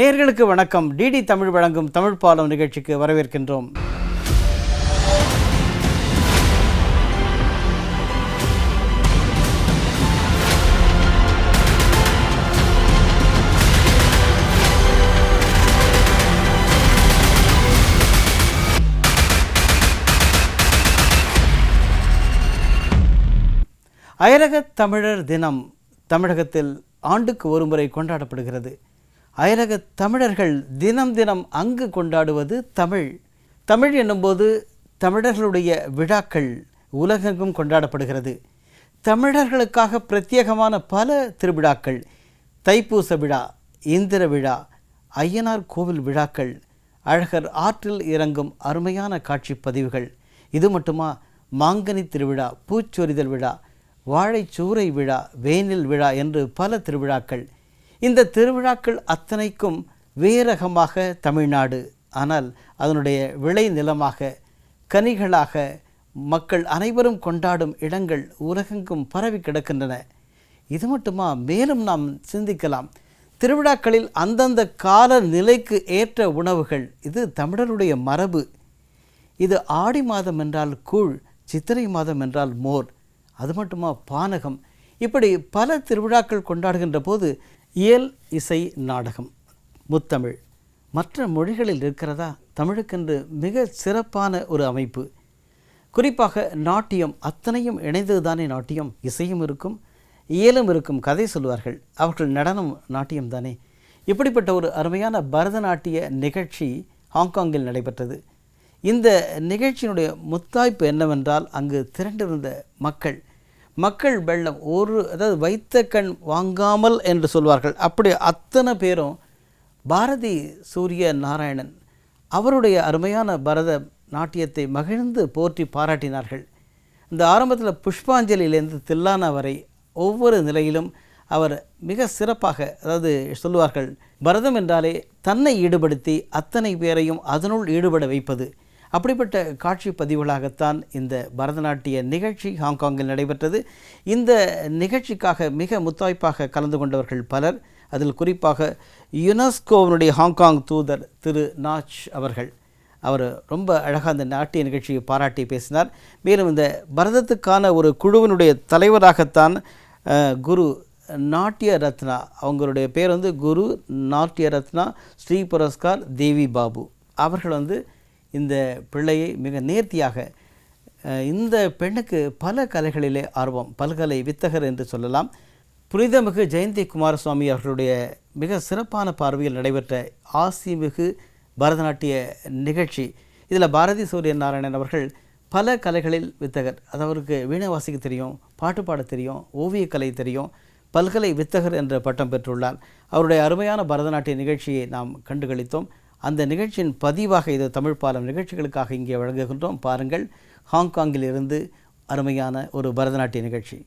நேர்களுக்கு வணக்கம். டிடி தமிழ் வழங்கும் தமிழ் பாலம் நிகழ்ச்சிக்கு வரவேற்கின்றோம். அயலகத் தமிழர் தினம் தமிழகத்தில் ஆண்டுக்கு ஒருமுறை கொண்டாடப்படுகிறது. அயலகத் தமிழர்கள் தினம் தினம் அங்கு கொண்டாடுவது தமிழ். தமிழ் என்னும்போது தமிழர்களுடைய விழாக்கள் உலகெங்கும் கொண்டாடப்படுகிறது. தமிழர்களுக்காக பிரத்யேகமான பல திருவிழாக்கள் தைப்பூச விழா இந்திர விழா ஐயனார் கோவில் விழாக்கள் அழகர் ஆற்றில் இறங்கும் அருமையான காட்சி பதிவுகள். இது மட்டுமா? மாங்கனி திருவிழா பூச்சொரிதல் விழா வாழைச்சூரை விழா வேனில் விழா என்று பல திருவிழாக்கள். இந்த திருவிழாக்கள் அத்தனைக்கும் வேரகமாக தமிழ்நாடு. ஆனால் அதனுடைய விளை நிலமாக கனிகளாக மக்கள் அனைவரும் கொண்டாடும் இடங்கள் உலகெங்கும் பரவி கிடக்கின்றன. இது மட்டுமா? மேலும் நாம் சிந்திக்கலாம். திருவிழாக்களில் அந்தந்த கால நிலைக்கு ஏற்ற உணவுகள் இது தமிழருடைய மரபு. இது ஆடி மாதம் என்றால் கூழ் சித்திரை மாதம் என்றால் மோர். அது மட்டுமா? பானகம். இப்படி பல திருவிழாக்கள் கொண்டாடுகின்ற போது இயல் இசை நாடகம். முத்தமிழ். மற்ற மொழிகளில் இருக்கிறதா? தமிழுக்கென்று மிக சிறப்பான ஒரு அமைப்பு. குறிப்பாக நாட்டியம் அத்தனையும் இணைந்ததுதானே நாட்டியம்? இசையும் இருக்கும் இயலும் இருக்கும் கதை சொல்வார்கள். அவர்கள் நடனம் நாட்டியம் தானே? இப்படிப்பட்ட ஒரு அருமையான பரதநாட்டிய நிகழ்ச்சி ஹாங்காங்கில் நடைபெற்றது. இந்த நிகழ்ச்சியினுடைய முத்தாய்ப்பு என்னவென்றால் அங்கு திரண்டிருந்த மக்கள் மக்கள் வெள்ளம் ஒரு அதாவது வைத்த கண் வாங்காமல் என்று சொல்வார்கள். அப்படி அத்தனை பேரும் பாரதி சூரிய நாராயணன் அவருடைய அருமையான பரத நாட்டியத்தை மகிழ்ந்து போற்றி பாராட்டினார்கள். இந்த ஆரம்பத்தில் புஷ்பாஞ்சலியிலேருந்து தில்லானா வரை ஒவ்வொரு நிலையிலும் அவர் மிக சிறப்பாக அதாவது சொல்லுவார்கள் பரதம் என்றாலே தன்னை ஈடுபடுத்தி அத்தனை பேரையும் அதனுள் ஈடுபட வைப்பது. அப்படிப்பட்ட காட்சி பதிவுகளாகத்தான் இந்த பரதநாட்டிய நிகழ்ச்சி ஹாங்காங்கில் நடைபெற்றது. இந்த நிகழ்ச்சிக்காக மிக முத்தாய்ப்பாக கலந்து கொண்டவர்கள் பலர் அதில் குறிப்பாக யுனெஸ்கோவினுடைய ஹாங்காங் தூதர் திரு நாச் அவர்கள். அவர் ரொம்ப அழகாக அந்த நாட்டிய நிகழ்ச்சியை பாராட்டி பேசினார். மேலும் இந்த பரதத்துக்கான ஒரு குழுவினுடைய தலைவராகத்தான் குரு நாட்டிய ரத்னா அவங்களுடைய பேர் வந்து குரு நாட்டிய ரத்னா ஸ்ரீ புரஸ்கார் தேவி பாபு. அவர்கள் வந்து இந்த பிள்ளையை மிக நேர்த்தியாக இந்த பெண்ணுக்கு பல கலைகளிலே ஆர்வம் பல்கலை வித்தகர் என்று சொல்லலாம். புனிதமிகு ஜெயந்தி குமாரசுவாமி அவர்களுடைய மிக சிறப்பான பார்வையில் நடைபெற்ற ஆசிமிகு பரதநாட்டிய நிகழ்ச்சி. இதில் பாரதி சூரிய நாராயணன் அவர்கள் பல கலைகளில் வித்தகர். அது அவருக்கு வீணை வாசிக்க தெரியும் பாட்டு பாட தெரியும் ஓவியக்கலை தெரியும் பல்கலை வித்தகர் என்ற பட்டம் பெற்றுள்ளார். அவருடைய அருமையான பரதநாட்டிய நிகழ்ச்சியை நாம் கண்டுகளித்தோம். அந்த நிகழ்ச்சியின் பதிவாக இது தமிழ் பாலம் நிகழ்ச்சிகளுக்காக இங்கே வழங்குகின்றோம். பாருங்கள் ஹாங்காங்கில் இருந்து அருமையான ஒரு பரதநாட்டிய நிகழ்ச்சி.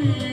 Thank you.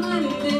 முருகா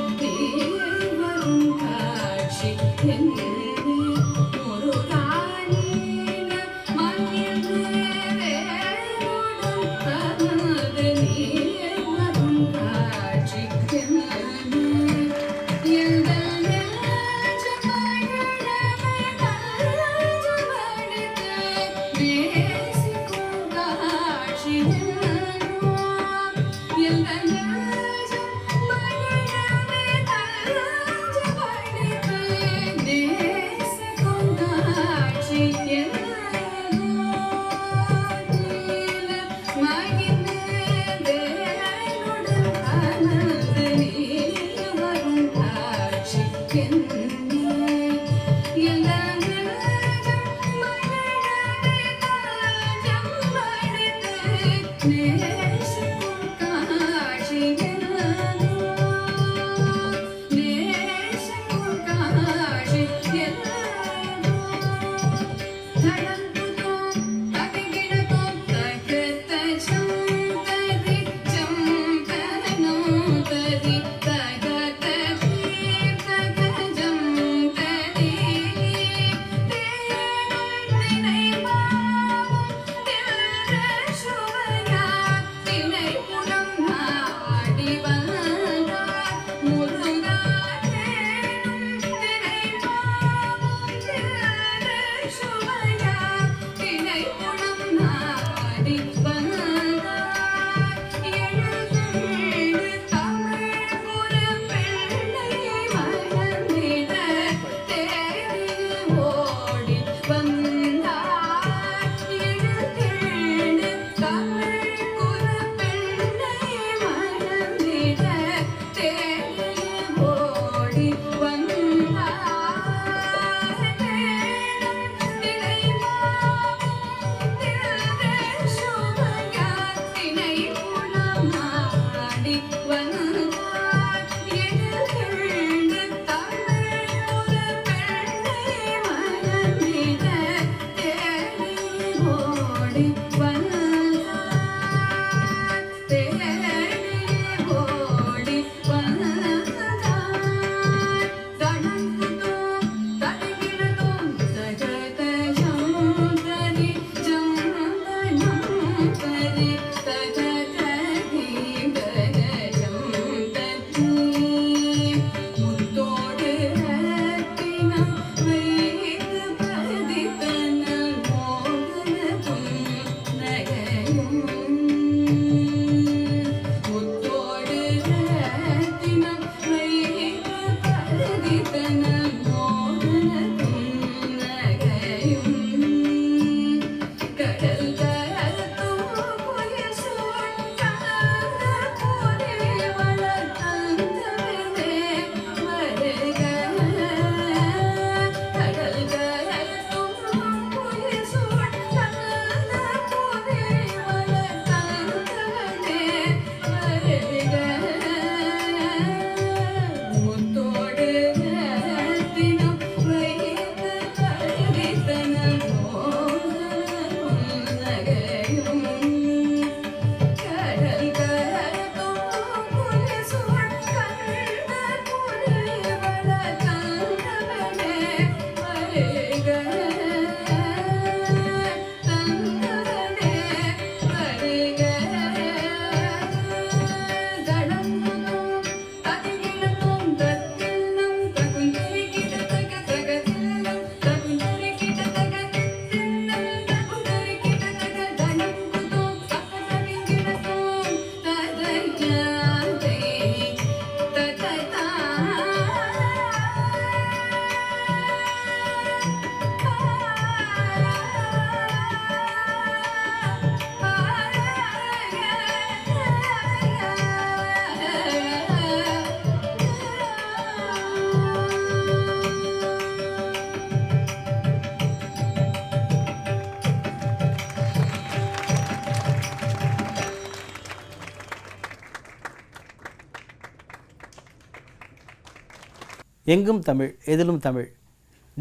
எங்கும் தமிழ் எதிலும் தமிழ்.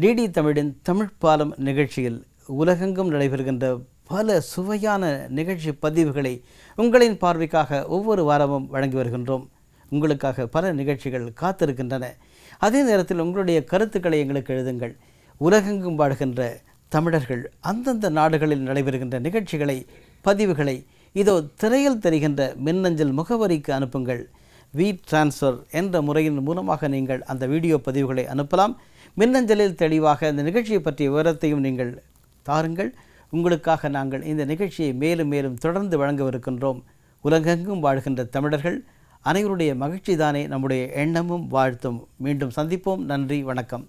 டிடி தமிழின் தமிழ் பாலம் நிகழ்ச்சியில் உலகெங்கும் நடைபெறுகின்ற பல சுவையான நிகழ்ச்சி பதிவுகளை உங்களின் பார்வைக்காக ஒவ்வொரு வாரமும் வழங்கி வருகின்றோம். உங்களுக்காக பல நிகழ்ச்சிகள் காத்திருக்கின்றன. அதே நேரத்தில் உங்களுடைய கருத்துக்களை எங்களுக்கு எழுதுங்கள். உலகெங்கும் வாழ்கின்ற தமிழர்கள் அந்தந்த நாடுகளில் நடைபெறுகின்ற நிகழ்ச்சிகளை பதிவுகளை இதோ திரையில் தெரிகின்ற மின்னஞ்சல் முகவரிக்கு அனுப்புங்கள். வி டிரான்ஸ்ஃபர் என்ற முறையின் மூலமாக நீங்கள் அந்த வீடியோ பதிவுகளை அனுப்பலாம். மின்னஞ்சலில் தெளிவாக இந்த நிகழ்ச்சியை பற்றிய விவரத்தையும் நீங்கள் தாருங்கள். உங்களுக்காக நாங்கள் இந்த நிகழ்ச்சியை மேலும் மேலும் தொடர்ந்து வழங்கவிருக்கின்றோம். உலகெங்கும் வாழ்கின்ற தமிழர்கள் அனைவருடைய மகிழ்ச்சி தானே நம்முடைய எண்ணமும் வாழ்த்தும். மீண்டும் சந்திப்போம். நன்றி. வணக்கம்.